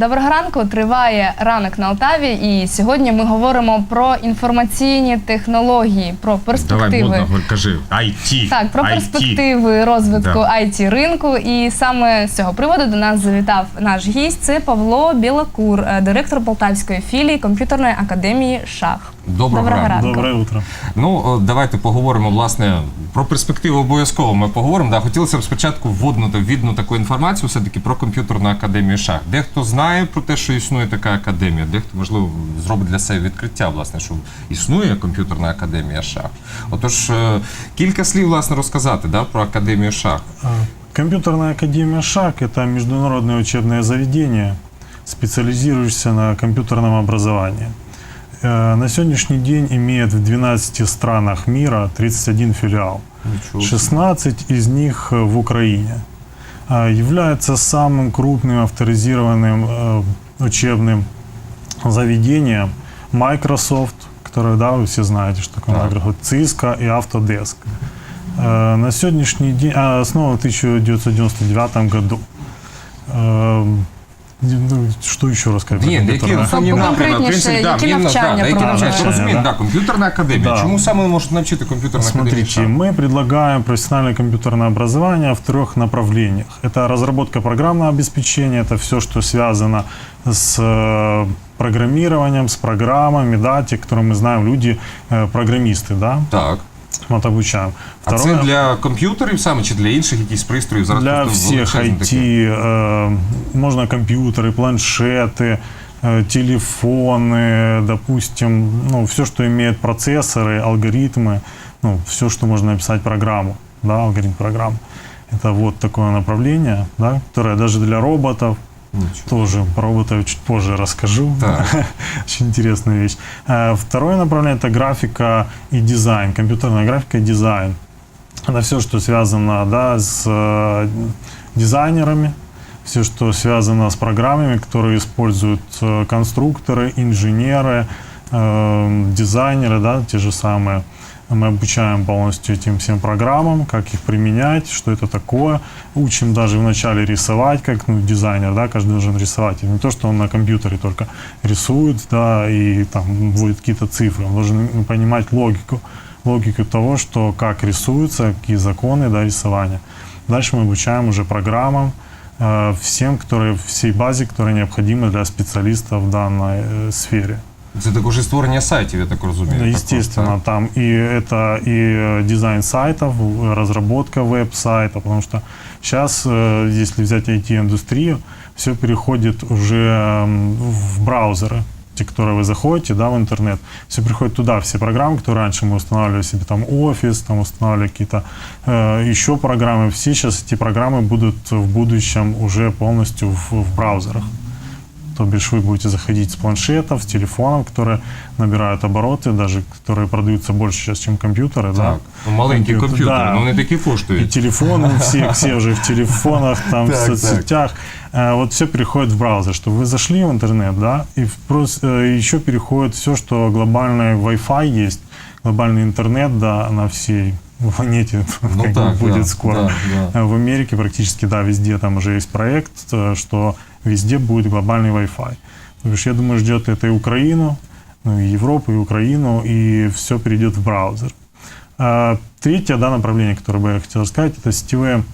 Доброго ранку. Триває ранок на Алтаві, і сьогодні ми говоримо про інформаційні технології, про Давай перспективи. модно кажи. IT. Так, про IT. перспективи розвитку Да. it ринку. І саме з цього приводу до нас завітав наш гість. Це Павло Білокур, е, директор Полтавської філії комп'ютерної академії Шах. Доброго Доброго ранку. ранку. Доброе утро. Ну, давайте поговоримо власне про перспективу обов'язково. Ми поговоримо. Да, хотілося б спочатку вводнути відну таку інформацію, все таки про комп'ютерну академію шах. Дехто знає про те, що існує така академія, дехто можливо зробить для себе відкриття, власне, що існує комп'ютерна академія шах. Отож, е, кілька слів власне розказати да, про академію шах. А, Компьютерная академия ШАК – это международное учебное заведение, специализирующееся на компьютерном образовании. Э, На сегодняшний день имеет в 12 странах мира 31 филиал. 16 из них э, в Украине. А, Является самым крупным авторизированным э, учебным заведением Microsoft, которое, да, вы все знаете, что такое Так. Microsoft, Cisco и Autodesk. Э, На сегодняшний день, а, основан в 1999 году. Э, ну, Что еще рассказать? про Ні, які компьютерную основні Тобто напрями, в конкретніше, принципі, да, які мені, навчання да, які проводять? навчання, розумію, Да. да, комп'ютерна академія. Да. Чому саме можуть навчити комп'ютерна академія? Смотрите, шах? мы предлагаем профессиональное компьютерное образование в трех направлениях. Это разработка программного обеспечения, это все, что связано с э, программированием, с программами, да, те, которые мы знаем, люди, э, программисты, да, Так. вот обучаем. А це для комп'ютерів саме чи для інших якихось пристроїв? Зараз Для просто всех величезні IT, такі. э, можно компьютеры, планшеты, э, телефоны, допустим, ну, все, что имеет процессоры, алгоритмы, ну, все, что можно написать программу, да, алгоритм программ. Это вот такое направление, да, которое даже для роботов, Нічого. тоже про роботов чуть позже расскажу. Так. Очень интересная вещь. Э, Второе направление – это графика и дизайн, компьютерная графика и дизайн. Это все, что связано да, с э, дизайнерами, все, что связано с программами, которые используют э, конструкторы, инженеры, э, дизайнеры, да, те же самые. Мы обучаем полностью этим всем программам, как их применять, что это такое. Учим даже вначале рисовать, как ну, дизайнер, да, каждый должен рисовать. Не то, что он на компьютере только рисует, да, и там вводит какие-то цифры. Он должен понимать логику, логику того, что как рисуется, какие законы да, рисования. Дальше мы обучаем уже программам, э, всем, которые, всей базе, которая необходима для специалиста в данной э, сфере. Це також і створення сайтів, я так розумію. Да, також, Естественно, так? там и это и э, дизайн сайтов, э, разработка веб-сайта, потому что сейчас, э, если взять IT-индустрию, все переходит уже м, в браузеры, те, которые вы заходите, да, в интернет, все приходит туда, все программы, которые раньше мы устанавливали себе, там, офис, там, устанавливали какие-то э, еще программы, все сейчас эти программы будут в будущем уже полностью в, в браузерах. То бишь вы будете заходить с планшетов, с телефонов, которые набирают обороты, даже которые продаются больше сейчас, чем компьютеры. Да? Так. Ну, маленькі Комп'ютер, комп'ютери, да. ну вони такі И коштують. телефоны, все, все уже в телефонах, там, в соцсетях. Э, Вот все переходит в браузер, чтобы вы зашли в интернет, да, и э, еще переходит все, что глобальный Wi-Fi есть, глобальный интернет, да, на всей планете Ну так, будет да, скоро. да, да. Э, В Америке практически, да, везде там уже есть проект, что везде будет глобальный Wi-Fi. То бишь, я думаю, ждет это и Украину, ну, и Европу, и Украину, и все перейдет в браузер. А, Третье да, направление, которое бы я хотел сказать, это сетевые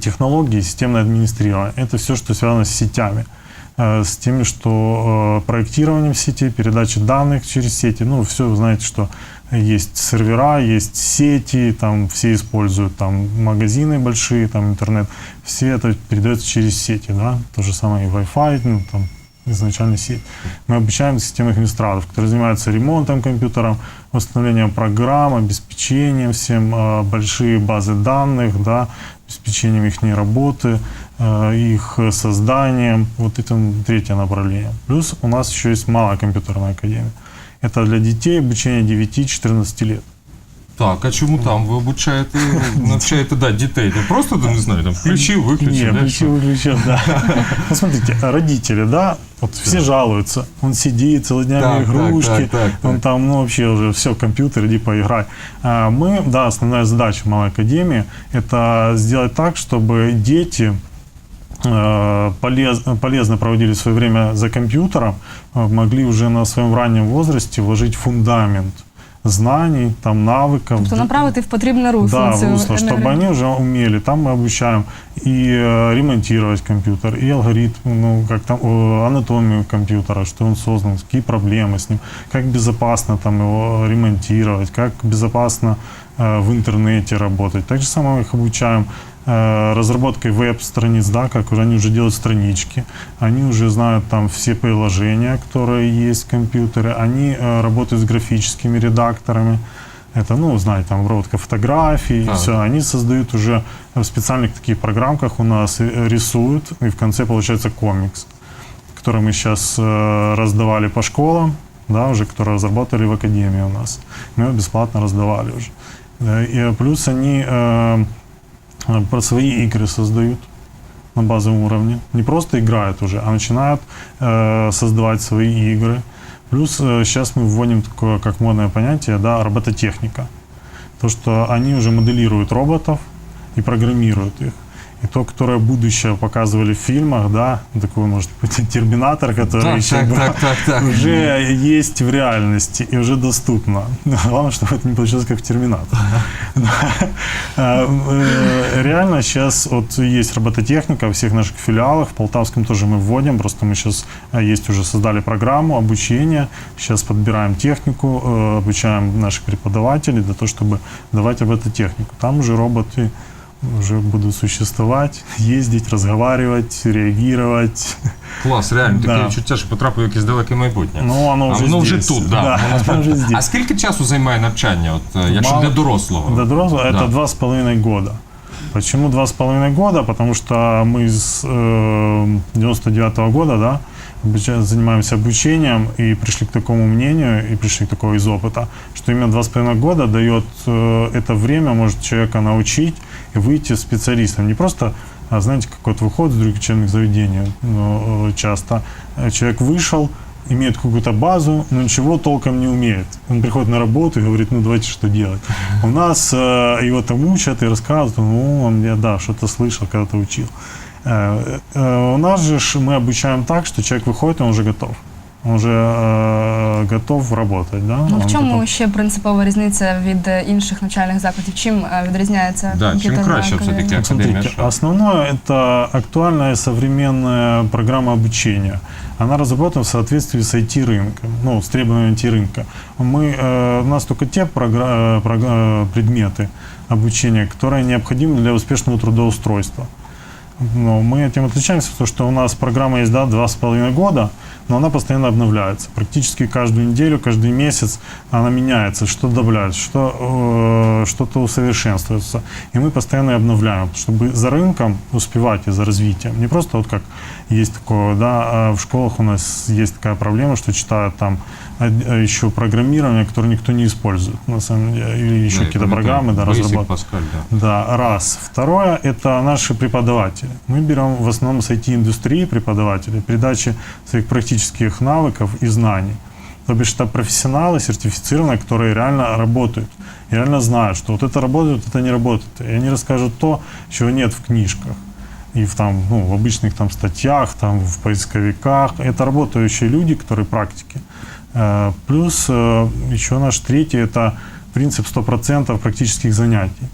технологии, системное администрирование. Это все, что связано с сетями э, с теми, что э, проектированием сети, передачей данных через сети. Ну, все, вы знаете, что есть сервера, есть сети, там все используют там магазины большие, там интернет. Все это передается через сети, да. То же самое и Wi-Fi, ну, там изначально сеть. Мы обучаем системных администраторов, которые занимаются ремонтом компьютеров, восстановлением программ, обеспечением всем, э, большие базы данных, да, обеспечением их работы, э, их созданием. Вот это третье направление. Плюс у нас еще есть малая компьютерная академия. Это для детей обучение 9-14 лет. Так, а чому там ви обучаєте, навчаєте да, дітей? Не просто там, не знаю, там включив, виключив. Не, да, включил, що? выключил, да. Ну, смотрите, родители, да, вот все жалуются. Он сидит целыми днями Так, так, игрушки, так, так, он так. там, ну, вообще уже все, компьютер, иди поиграй. А мы, да, основная задача Малой Академии – это сделать так, чтобы дети э, полез- полезно проводили свое время за компьютером, э, могли уже на своем раннем возрасте вложить фундамент знаний, там, навыков. Тобто направити в потрібне русло Да, цю в русло, чтобы енергію. они уже умели. Там мы обучаем и э, ремонтировать компьютер, и алгоритм, ну, как там, э, анатомию компьютера, что он создан, какие проблемы с ним, как безопасно там его ремонтировать, как безопасно э, в интернете работать. Так же самое мы их обучаем э, разработкой веб-страниц, да, как уже они уже делают странички, они уже знают там все приложения, которые есть в компьютере, они э, работают с графическими редакторами, это, ну, знаете, там обработка фотографий, Так. все. Они создают уже в специальных таких программках у нас э, рисуют, и в конце получается комикс, который мы сейчас раздавали по школам, да, уже, которые разработали в академии у нас. Мы его бесплатно раздавали уже. Э, И э, плюс они э, э, про свои игры создают на базовом уровне. Не просто играют уже, а начинают э, создавать свои игры. Плюс э, сейчас мы вводим такое, как модное понятие, да, робототехника. То, что они уже моделируют роботов и программируют их. И то, которое будущее показывали в фильмах, да, такой, может быть, терминатор, который Так, еще так, был, так, так, так. уже есть в реальности и уже доступно. Главное, чтобы это не получилось как Терминатор. А, э, Реально сейчас вот есть робототехника во всех наших филиалах. В Полтавском тоже мы вводим, просто мы сейчас есть уже создали программу обучения. Сейчас подбираем технику, э, обучаем наших преподавателей для того, чтобы давать робототехнику. Там уже роботы уже будут существовать, ездить, разговаривать, реагировать. Клас, реально, таке Да. відчуття, що потрапив в якесь далеке майбутнє. Ну, воно а вже воно вже здесь. тут, да. Да, воно воно справді. вже здесь. А скільки часу займає навчання, от, е, якщо Мало. для дорослого? До взрослого Да. это два с половиной года. Почему два с половиной года? Потому что мы с э, 99 года, да, обуча- занимаемся обучением и пришли к такому мнению, и пришли к такому из опыта, что именно два с половиной года дает э, это время, может человека научить и выйти специалистом. Не просто, а, знаете, как вот выход с других учебных заведений ну, э, часто. Э, Человек вышел, имеет какую-то базу, но ничего толком не умеет. Он приходит на работу и говорит, ну давайте что делать. У нас э, его там учат и рассказывают, ну он я да, что-то слышал, когда-то учил. Э, э, у нас же мы обучаем так, что человек выходит, он уже готов. Он уже э, готов работать, да? Ну, Он в чому готов. ще принципова різниця від е, інших навчальних закладів? Чим е, відрізняється Да, чим комп'ютерна краще академія? все-таки академія Смотрите, США? основное это актуальная современная программа обучения. Она разработана в соответствии с IT-рынком, ну, с требованиями IT-рынка. Мы, э, у нас только те програ- э, прог- э, предметы обучения, которые необходимы для успешного трудоустройства. Но мы этим отличаемся, потому что у нас программа есть, да, два с половиной года, но она постоянно обновляется. Практически каждую неделю, каждый месяц она меняется, что добавляется, что, э, что-то усовершенствуется. И мы постоянно обновляем, чтобы за рынком успевать и за развитием. Не просто вот как есть такое, да, а в школах у нас есть такая проблема, что читают там э, еще программирование, которое никто не использует, на самом деле, или еще Да, какие-то программы, да. Pascal, да. Да, раз. Второе – это наши преподаватели. Мы берем в основном с IT-индустрии преподавателей, передачи своих практических навыков и знаний. То бишь это профессионалы сертифицированные, которые реально работают, и реально знают, что вот это работает, это не работает. И они расскажут то, чего нет в книжках и в, там, ну, в обычных там статьях, там, в поисковиках. Это работающие люди, которые практики. Э, Плюс э, еще наш третий – это принцип 100% практических занятий.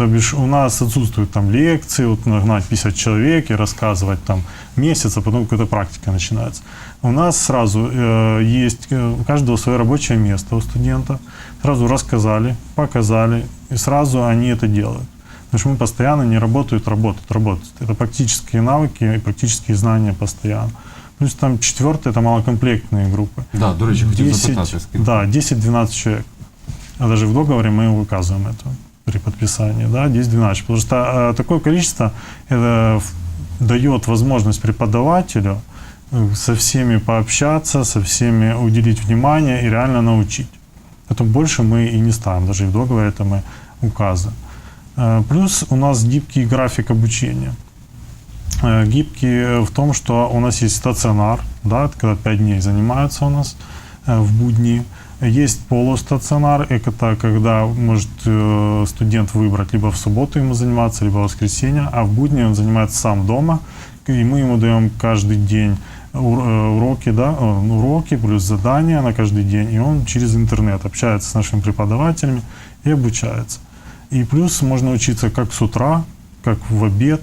То бишь у нас отсутствуют там лекции, вот нагнать 50 человек и рассказывать там месяц, а потом какая-то практика начинается. У нас сразу э, есть э, у каждого свое рабочее место у студента. Сразу рассказали, показали, и сразу они это делают. Потому что мы постоянно не работают, работают, работают. Это практические навыки и практические знания постоянно. Плюс там четвертое, это малокомплектные группы. Да, до речі, хотів 10, запитати. скільки? да, 10-12 человек. А даже в договоре мы указываем это при подписании, да, 10-12. Потому что э, такое количество это в- дает возможность преподавателю э, со всеми пообщаться, со всеми уделить внимание и реально научить. Потом больше мы и не ставим, даже и в договоре это мы указываем. Э, Плюс у нас гибкий график обучения. Э, Гибкий э, в том, что у нас есть стационар, да, это когда 5 дней занимаются у нас э, в будни. Есть полустационар, это когда может э, студент выбрать либо в субботу ему заниматься, либо в воскресенье, а в будни он занимается сам дома, и мы ему даем каждый день э, уроки, да, э, уроки плюс задания на каждый день, и он через интернет общается с нашими преподавателями и обучается. И плюс можно учиться как с утра, как в обед,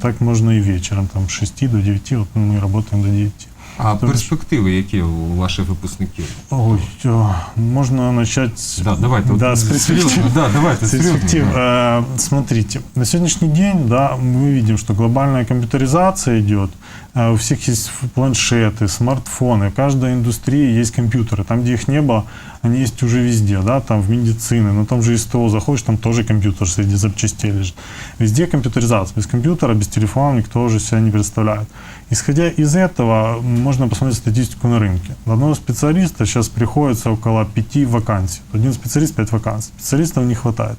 так можно и вечером, там с 6 до 9, вот мы работаем до 9. А перспективи, які у ваших випускників? Ой, э, можно начать... Да, давайте. Да, с перспектив. да, давайте, С серйозно. перспектив. Э, Смотрите, на сегодняшний день, да, мы видим, что глобальная компьютеризация идет. Э, У всех есть планшеты, смартфоны, в каждой индустрии есть компьютеры. Там, где их не было, они есть уже везде, да, там в медицине, но там же СТО заходишь, там тоже компьютер среди запчастей лежит. Везде компьютеризация. Без компьютера, без телефона никто уже себя не представляет. Исходя из этого, можно посмотреть статистику на рынке. На одного специалиста сейчас приходится около пяти вакансий. Один специалист, пять вакансий. Специалистов не хватает.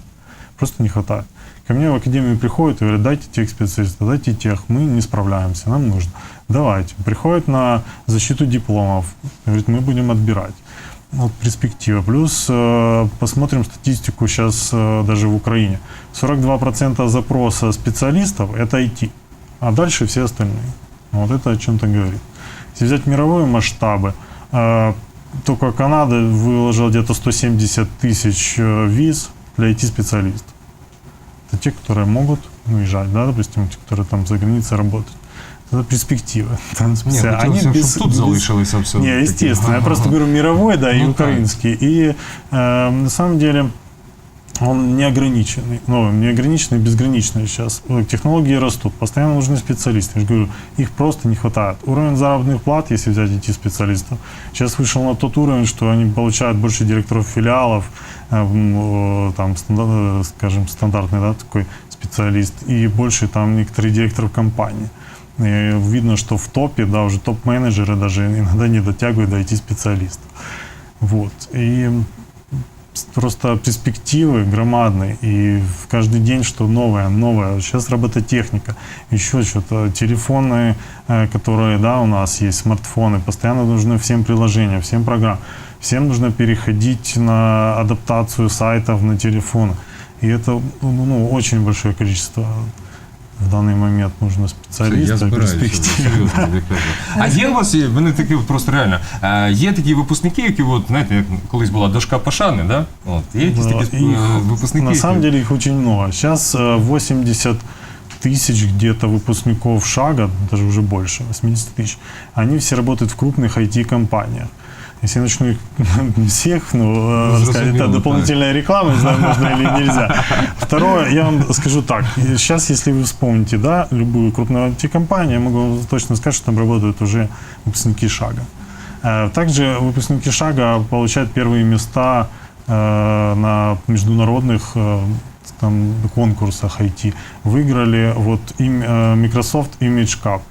Просто не хватает. Ко мне в академию приходят и говорят, дайте тех специалистов, дайте тех, мы не справляемся, нам нужно. Давайте. Приходят на защиту дипломов, говорит, мы будем отбирать. Вот перспектива. Плюс э, посмотрим статистику сейчас э, даже в Украине. 42% запроса специалистов – это IT, а дальше все остальные. Вот это о чем-то говорит. Если взять мировые масштабы, э, только Канада выложила где-то 170 тысяч э, виз для IT-специалистов. Это те, которые могут уезжать, да, допустим, те, которые там за границей работают. Это перспектива. Там хотілося, Они щоб без- тут без- залишилися все. не, естественно. Я просто говорю мировой, да, и Ну, украинский. И э, на самом деле он неограниченный. Ну, неограниченный, безграничный сейчас. Э, Технологии растут, постоянно нужны специалисты. Я же говорю, их просто не хватает. Уровень заработных плат, если взять IT-специалистов, сейчас вышел на тот уровень, что они получают больше директоров филиалов, э, там, э, скажем, стандартный, да, такой специалист, и больше там некоторые директоров компании. И видно, что в топе, да, уже топ-менеджеры даже иногда не дотягивают до IT-специалистов. Вот. И просто перспективы громадные. И каждый день что новое, новое. Сейчас робототехника, еще что-то. Телефоны, э, которые, да, у нас есть, смартфоны. Постоянно нужны всем приложения, всем программ. Всем нужно переходить на адаптацию сайтов на телефоны. И это ну, ну, очень большое количество в данный момент нужно Це я специалистов, збираюся перспектив. серйозно. відверто. А є у вас, є- в мене такі от просто реально, е, є такі випускники, які, от, знаєте, як колись була дошка пошани, да? От, є якісь Да, такі их, е, випускники. На самом які- деле их очень много. Сейчас э, 80 тысяч где-то выпускников шага, даже уже больше, 80 тысяч, они все работают в крупных IT-компаниях. Если я начну их всех, ну, э, Ну, сказать, это дополнительная реклама, не знаю, можно или нельзя. Второе, я вам скажу так, сейчас, если вы вспомните, да, любую крупную IT-компанию, я могу точно сказать, что там работают уже выпускники шага. Э, Также выпускники шага получают первые места э, на международных э, там, конкурсах IT. Выиграли вот им, э, Microsoft Image Cup.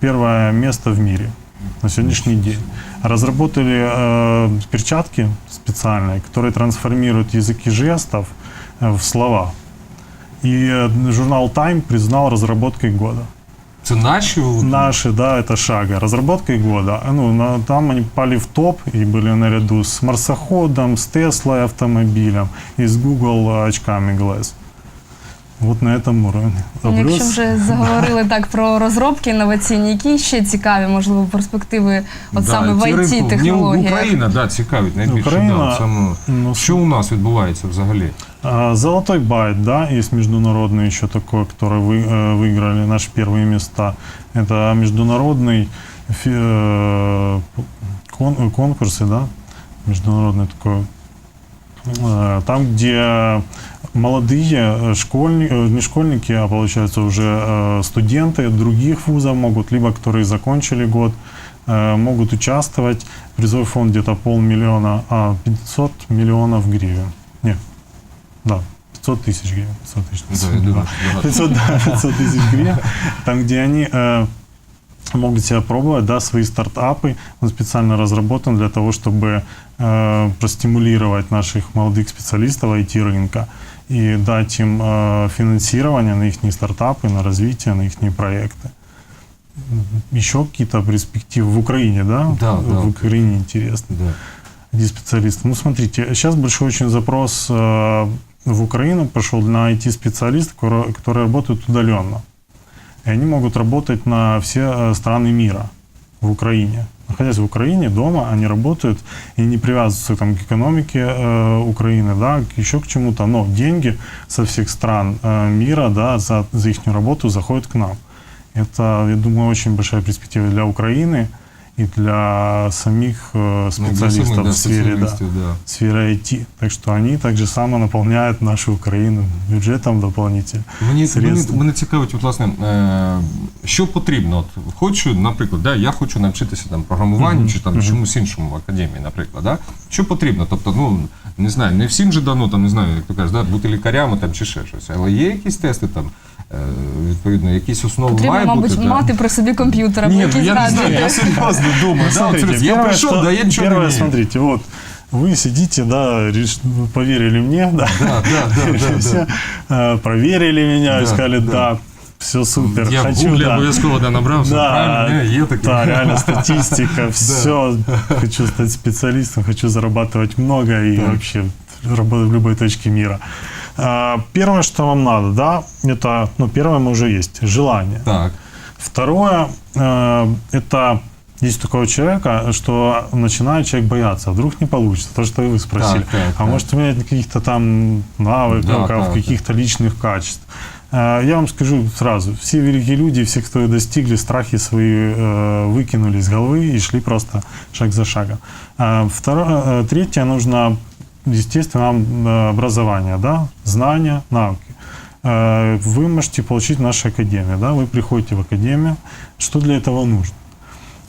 Первое место в мире на сегодняшний день. Разработали э, перчатки специальные, которые трансформируют языки жестов э, в слова. И э, журнал Time признал разработкой года. Наші? от, Наши, да, это шага. Разработкой года. Ну, на- там они попали в топ и были наряду с марсоходом, с Теслой автомобилем и с Google очками Glass. Вот на этом уровне. А Ну, Якщо плюс- вже заговорили так про розробки інноваційні, які ще цікаві, можливо, перспективи, от да, саме в ці ринку- it Ні, технологіях Україна, да, цікавить найбільше. Україна, да, саме. ну, Що у нас відбувається взагалі? А, Золотой байт, да, есть международный еще такой, который вы, э, выиграли наши первые места. Это международный фи- э, кон- конкурсы, да, международный такой. Э, Там, где молодые школьники, не школьники, а получается уже э, студенты других вузов могут, либо которые закончили год, э, могут участвовать. Призовой фонд где-то полмиллиона, а 500 миллионов гривен. Нет, да, 500 тысяч гривен. 500 тысяч. Да, я думаю, що багато. 500, да, 500 тысяч гривен. Там, где они э, могут себя пробовать, да, свои стартапы. Он специально разработан для того, чтобы э, простимулировать наших молодых специалистов IT-рынка и дать им э, финансирование на их стартапы, на развитие, на их проекты. Еще какие-то перспективы в Украине, да? Да, да. В Украине интересно. Да. IT-специалистов. Ну, смотрите, сейчас большой очень запрос э, в Украину пошел на IT-специалистов, которые, которые работают удаленно. И они могут работать на все э, страны мира в Украине. Находясь в Украине, дома, они работают и не привязываются там, к экономике э, Украины, да, еще к чему-то. Но деньги со всех стран э, мира да, за, за их работу заходят к нам. Это, я думаю, очень большая перспектива для Украины и для самих э, Ну, для самих, да, в сфере, да, да. IT. Так что они так же само наполняют нашу Украину бюджетом дополнительно. Мені, мені, мене цікавить, от, власне, е, що потрібно. От, хочу, наприклад, да, я хочу навчитися там, програмуванню чи там, чомусь іншому в академії, наприклад. Да? Що потрібно? Тобто, ну, не знаю, не всім же дано, там, не знаю, як ти кажеш, да, бути лікарями там, чи ще щось. Але є якісь тести там, е, відповідно, якісь основи Потрібно, має мабуть, бути. да? мати при собі комп'ютер або Ні, ну, якийсь я не знаю, я гаджет. серйозно думаю. Ну, да, от, смотрите, я первое, прийшов, что- да, я нічого не первое, вмію. смотрите, вот вы сидите, да, реш- поверили мне, да, Да, да, да, да, все, э, проверили меня и Да, сказали, да. да, все супер, Я в хочу, гуглі да. обов'язково да, набрав, все Да, правильно, не, є таке. да, реально статистика, все, хочу стать специалистом, хочу зарабатывать много и Так. вообще работать в любой точке мира. А, Первое, что вам надо, да, это, ну, первое мы уже есть, желание. Так. Второе, э, это есть такого человека, что начинает человек бояться, а вдруг не получится, то, что вы спросили. Так, так, а так. может у меня нет каких-то там навыков, Да, каких-то личных качеств. Э, Я вам скажу сразу, все великие люди, все, кто достигли, страхи свои э, выкинули из головы и шли просто шаг за шагом. Второе, э, третье, нужно, естественно, э, образование, да, знания, навыки. Э, Вы можете получить в нашей академии, да, вы приходите в академию. Что для этого нужно?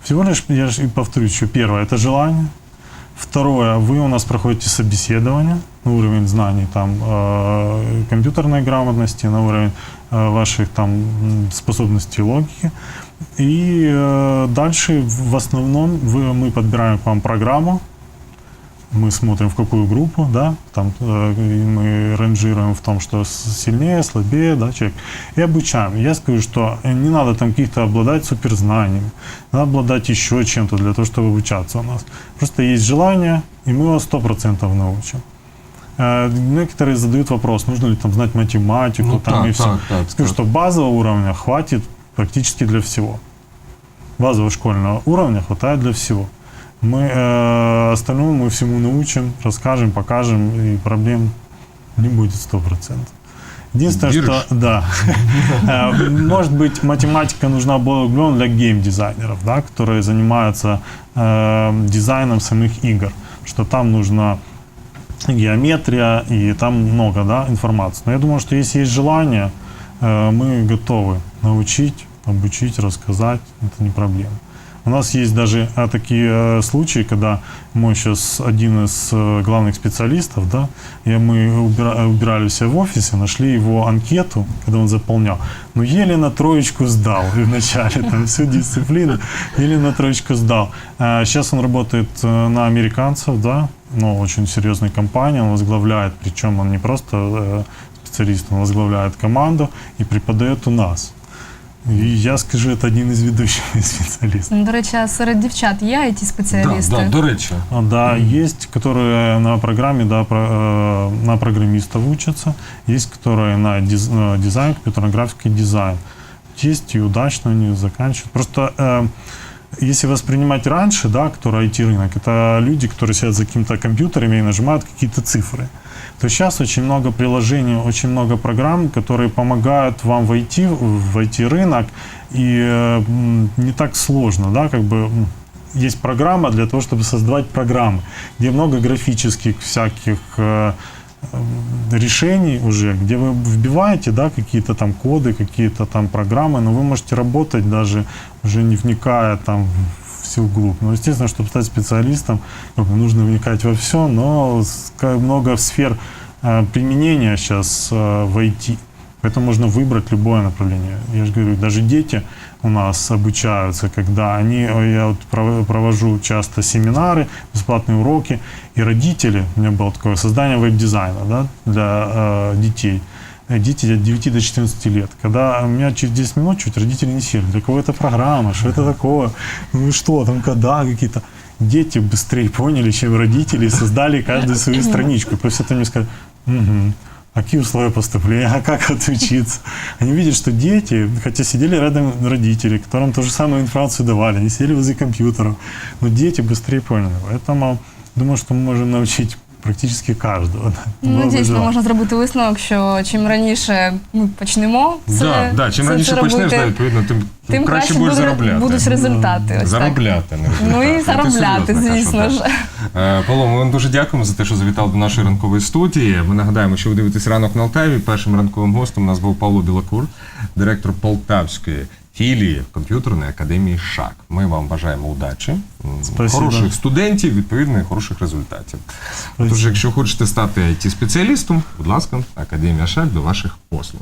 Всего лишь, я повторюсь, что первое – это желание. Второе, вы у нас проходите собеседование на уровень знаний там, э, компьютерной грамотности, на уровень ваших там, способностей логики. И э, дальше в основном вы, мы подбираем к вам программу, мы смотрим, в какую группу, да, там э, мы ранжируем в том, что сильнее, слабее, да, человек, и обучаем. Я скажу, что э, не надо там каких-то обладать суперзнаниями, надо обладать еще чем-то для того, чтобы обучаться у нас. Просто есть желание, и мы сто процентов научим. Э, Некоторые задают вопрос, нужно ли там знать математику, Ну, там так, и все. так, так, Скажу, так. что базового уровня хватит практически для всего. Базового школьного уровня хватает для всего. Мы э, остальному мы всему научим, расскажем, покажем, и проблем не будет 100%. Единственное, Веришь? что да, Э, может быть, математика нужна более углубленно для гейм-дизайнеров, да, которые занимаются э, дизайном самых игр, что там нужно геометрия и там много да, информации. Но я думаю, что если есть желание, э, мы готовы научить, обучить, рассказать, это не проблема. У нас есть даже а, такие э, случаи, когда мой сейчас один из э, главных специалистов, да, и мы убира- убирали все в офисе, нашли его анкету, когда он заполнял, ну еле на троечку сдал в начале, там всю дисциплину, еле на троечку сдал. А Сейчас он работает э, на американцев, да, ну, очень серьезной компании, он возглавляет, причем он не просто э, специалист, он возглавляет команду и преподает у нас. И я скажу, это один из ведущих специалистов. До речі, а серед дівчат є it Да, спеціалісти да, до речі. А, Да, есть, которые на программе, да, про- э, на программистов учатся, есть, которые на диз- на дизайн, компьютерно-графический дизайн. Есть и удачно они заканчивают. Просто э, если воспринимать раньше, да, который IT-рынок, это люди, которые сидят за какими-то компьютерами и нажимают какие-то цифры. То сейчас очень много приложений, очень много программ, которые помогают вам войти в IT-рынок, и э, не так сложно, да, как бы есть программа для того, чтобы создавать программы, где много графических всяких э, решений уже, где вы вбиваете, да, какие-то там коды, какие-то там программы, но вы можете работать даже уже не вникая там в всю глубь. Ну, естественно, чтобы стать специалистом, нужно вникать во все, но много сфер э, применения сейчас э, в IT. Поэтому можно выбрать любое направление. Я же говорю, даже дети у нас обучаются, когда они, я вот пров- провожу часто семинары, бесплатные уроки, и родители, у меня было такое создание веб-дизайна да, для э, детей. Э, Дети от 9 до 14 лет. Когда у меня через 10 минут чуть родители не сели. Для кого это программа? Что это такое? Ну и что, там кода какие-то. дети быстрее поняли, чем родители, и создали каждую свою страничку. После этого мне сказали, угу, какие условия поступления, а как отучиться? Они видят, что дети, хотя сидели рядом родители, которым ту же самую информацию давали, они сидели возле компьютеров, но дети быстрее поняли. Поэтому думаю, что мы можем научить практически каждого. Ну, дійсно, можна зробити висновок, що чим раніше ми почнемо це, да, да, чим це- раніше це почнеш, робити, да, відповідно, тим, тим краще будеш буде- заробляти. будуть результати. Ось так. Заробляти, не результати. Ну і заробляти, звісно ж. Павло, ми вам дуже дякуємо за те, що завітали до нашої ранкової студії. Ми нагадаємо, що ви дивитесь ранок на Алтаві. Першим ранковим гостем у нас був Павло Білокур, директор Полтавської філії комп'ютерної академії ШАК. Ми вам бажаємо удачі, Спасибо. хороших студентів, відповідно, і хороших результатів. Тож, якщо хочете стати it спеціалістом будь ласка, академія ШАК до ваших послуг.